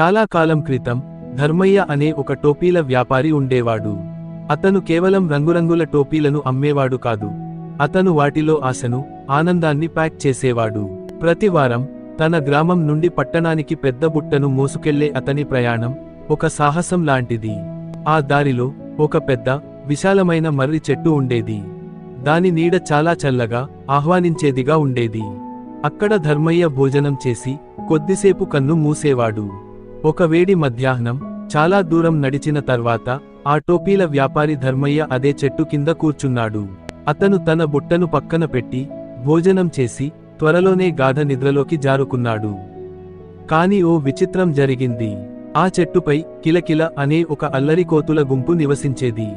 చాలా కాలం క్రితం ధర్మయ్య అనే ఒక టోపీల వ్యాపారి ఉండేవాడు. అతను కేవలం రంగురంగుల టోపీలను అమ్మేవాడు కాదు. అతను వాటిలో ఆశను ఆనందాన్ని ప్యాక్ చేసేవాడు. ప్రతివారం తన గ్రామం నుండి పట్టణానికి పెద్ద బుట్టను మోసుకెళ్ళే అతని ప్రయాణం ఒక సాహసం లాంటిది. ఆ దారిలో ఒక పెద్ద విశాలమైన మర్రి చెట్టు ఉండేది. దాని నీడ చాలా చల్లగా ఆహ్వానించేదిగా ఉండేది. అక్కడ ధర్మయ్య భోజనం చేసి కొద్దిసేపు కన్ను మూసేవాడు. ఒక వేడి మధ్యాహ్నం చాలా దూరం నడిచిన తర్వాత ఆ టోపీల వ్యాపారి ధర్మయ్య అదే చెట్టు కింద కూర్చున్నాడు. అతను తన బుట్టను పక్కన పెట్టి భోజనం చేసి త్వరలోనే గాఢ నిద్రలోకి జారుకున్నాడు. కాని ఓ విచిత్రం జరిగింది. ఆ చెట్టుపై కిలకిల అనే ఒక అల్లరి కోతుల గుంపు నివసించేది.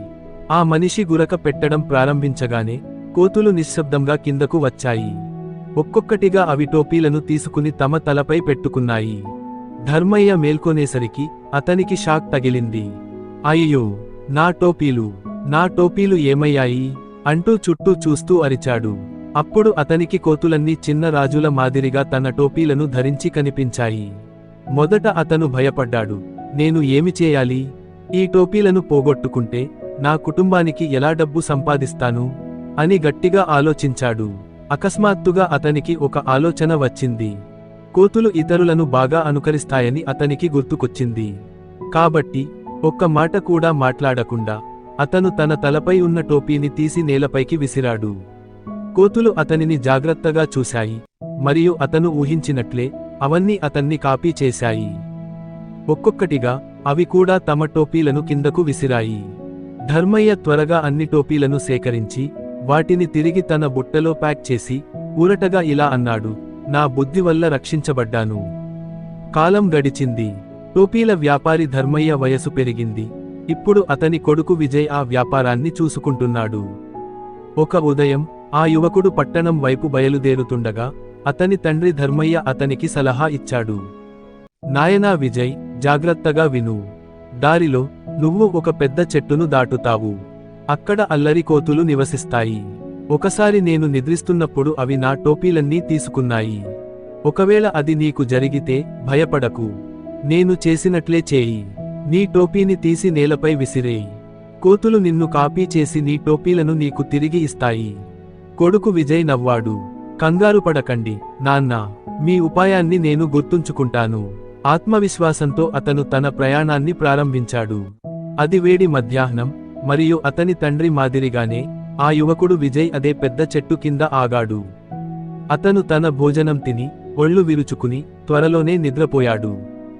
ఆ మనిషి గురక పెట్టడం ప్రారంభించగానే కోతులు నిశ్శబ్దంగా కిందకు వచ్చాయి. ఒక్కొక్కటిగా అవి టోపీలను తీసుకుని తమ తలపై పెట్టుకున్నాయి. ధర్మయ్య మేల్కొనేసరికి అతనికి షాక్ తగిలింది. అయ్యో నా టోపీలు నా టోపీలు ఏమయ్యాయి? అంటూ చుట్టూ చూస్తూ అరిచాడు. అప్పుడు అతనికి కోతులన్నీ చిన్న రాజుల మాదిరిగా తన టోపీలను ధరించి కనిపించాయి. మొదట అతను భయపడ్డాడు. నేను ఏమి చేయాలి? ఈ టోపీలను పోగొట్టుకుంటే నా కుటుంబానికి ఎలా డబ్బు సంపాదిస్తాను? అని గట్టిగా ఆలోచించాడు. అకస్మాత్తుగా అతనికి ఒక ఆలోచన వచ్చింది. కోతులు ఇతరులను బాగా అనుకరిస్తాయని అతనికి గుర్తుకొచ్చింది. కాబట్టి ఒక్క మాట కూడా మాట్లాడకుండా అతను తన తలపై ఉన్న టోపీని తీసి నేలపైకి విసిరాడు. కోతులు అతనిని జాగ్రత్తగా చూశాయి మరియు అతను ఊహించినట్లే అవన్నీ అతన్ని కాపీ చేశాయి. ఒక్కొక్కటిగా అవి కూడా తమ టోపీలను కిందకు విసిరాయి. ధర్మయ్య త్వరగా అన్ని టోపీలను సేకరించి వాటిని తిరిగి తన బుట్టలో ప్యాక్ చేసి ఊరటగా ఇలా అన్నాడు నా బుద్ధి వల్ల రక్షించబడ్డాను. కాలం గడిచింది. టోపీల వ్యాపారి ధర్మయ్య వయసు పెరిగింది. ఇప్పుడు అతని కొడుకు విజయ్ ఆ వ్యాపారాన్ని చూసుకుంటున్నాడు. ఒక ఉదయం ఆ యువకుడు పట్టణం వైపు బయలుదేరుతుండగా అతని తండ్రి ధర్మయ్య అతనికి సలహా ఇచ్చాడు. నాయనా విజయ్ జాగ్రత్తగా విను. దారిలో నువ్వు ఒక పెద్ద చెట్టును దాటుతావు. అక్కడ అల్లరి కోతులు నివసిస్తాయి. ఒకసారి నేను నిద్రిస్తున్నప్పుడు అవి నా టోపీలన్నీ తీసుకున్నాయి. ఒకవేళ అది నీకు జరిగితే భయపడకు. నేను చేసినట్లే చేయి. నీ టోపీని తీసి నేలపై విసిరేయి. కోతులు నిన్ను కాపీ చేసి నీ టోపీలను నీకు తిరిగి ఇస్తాయి. కొడుకు విజయ్ నవ్వాడు. కంగారు పడకండి నాన్న. మీ ఉపాయాన్ని నేను గుర్తుంచుకుంటాను. ఆత్మవిశ్వాసంతో అతను తన ప్రయాణాన్ని ప్రారంభించాడు. అది వేడి మధ్యాహ్నం మరియు అతని తండ్రి మాదిరిగానే ఆ యువకుడు విజయ్ అదే పెద్ద చెట్టు కింద ఆగాడు. అతను తన భోజనం తిని ఒళ్ళు విరుచుకుని త్వరలోనే నిద్రపోయాడు.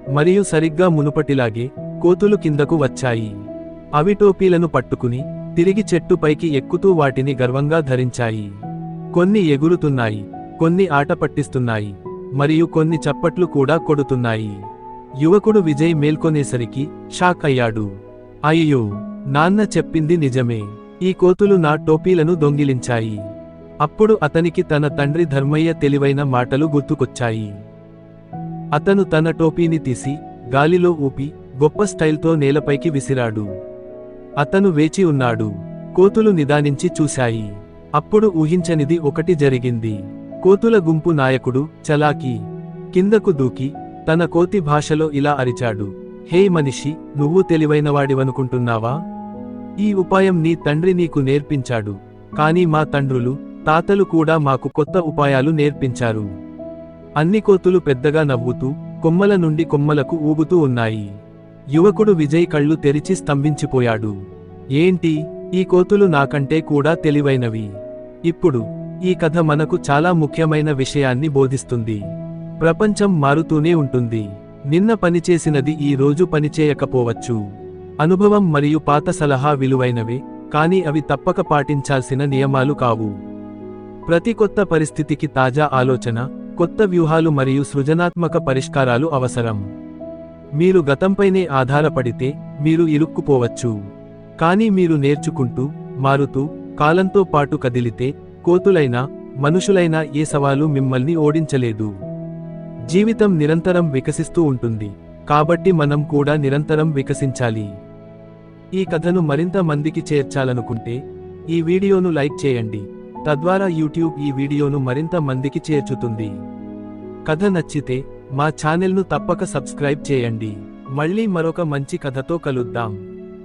మరియు సరిగ్గా మునుపటిలాగే కోతులు కిందకు వచ్చాయి. అవి టోపీలను పట్టుకుని తిరిగి చెట్టుపైకి ఎక్కుతూ వాటిని గర్వంగా ధరించాయి. కొన్ని ఎగురుతున్నాయి కొన్ని ఆట పట్టిస్తున్నాయి మరియు కొన్ని చప్పట్లు కూడా కొడుతున్నాయి. యువకుడు విజయ్ మేల్కొనేసరికి షాక్ అయ్యాడు. అయ్యో నాన్న చెప్పింది నిజమే. ఈ కోతులు నా టోపీలను దొంగిలించాయి. అప్పుడు అతనికి తన తండ్రి ధర్మయ్య తెలివైన మాటలు గుర్తుకొచ్చాయి. అతను తన టోపీని తీసి గాలిలో ఊపి గొప్ప స్టైల్తో నేలపైకి విసిరాడు. అతను వేచి ఉన్నాడు. కోతులు నిదానించి చూశాయి. అప్పుడు ఊహించనిది ఒకటి జరిగింది. కోతుల గుంపు నాయకుడు చలాకీ కిందకు దూకి తన కోతి భాషలో ఇలా అరిచాడు. హే మనిషి నువ్వు తెలివైనవాడివనుకుంటున్నావా? ఈ ఉపాయం నీ తండ్రి నీకు నేర్పించాడు. కానీ మా తండ్రులు తాతలు కూడా మాకు కొత్త ఉపాయాలు నేర్పించారు. అన్ని కోతులు పెద్దగా నవ్వుతూ కొమ్మల నుండి కొమ్మలకు ఊగుతూ ఉన్నాయి. యువకుడు విజయ్ కళ్ళు తెరిచి స్తంభించిపోయాడు. ఏంటి? ఈ కోతులు నాకంటే కూడా తెలివైనవి. ఇప్పుడు ఈ కథ మనకు చాలా ముఖ్యమైన విషయాన్ని బోధిస్తుంది. ప్రపంచం మారుతూనే ఉంటుంది. నిన్న పనిచేసినది ఈ రోజు పనిచేయకపోవచ్చు. అనుభవం మరియు పాత సలహా విలువైనవి కానీ అవి తప్పక పాటించాల్సిన నియమాలు కావు. ప్రతి కొత్త పరిస్థితికి తాజా ఆలోచన కొత్త వ్యూహాలు మరియు సృజనాత్మక పరిష్కారాలు అవసరం. మీరు గతంపైనే ఆధారపడితే మీరు ఇరుక్కుపోవచ్చు. కానీ మీరు నేర్చుకుంటూ మారుతూ కాలంతో పాటు కదిలితే కోతులైనా మనుషులైనా ఏ సవాలు మిమ్మల్ని ఓడించలేదు. జీవితం నిరంతరం వికసిస్తూ ఉంటుంది. కాబట్టి మనం కూడా నిరంతరం వికసించాలి. ఈ కథను మరింత మందికి చేర్చాలనుకుంటే ఈ వీడియోను లైక్ చేయండి. తద్వారా యూట్యూబ్ ఈ వీడియోను మరింత మందికి చేర్చుతుంది. కథ నచ్చితే మా ఛానల్ను తప్పక సబ్స్క్రైబ్ చేయండి. మళ్ళీ మరొక మంచి కథతో కలుద్దాం.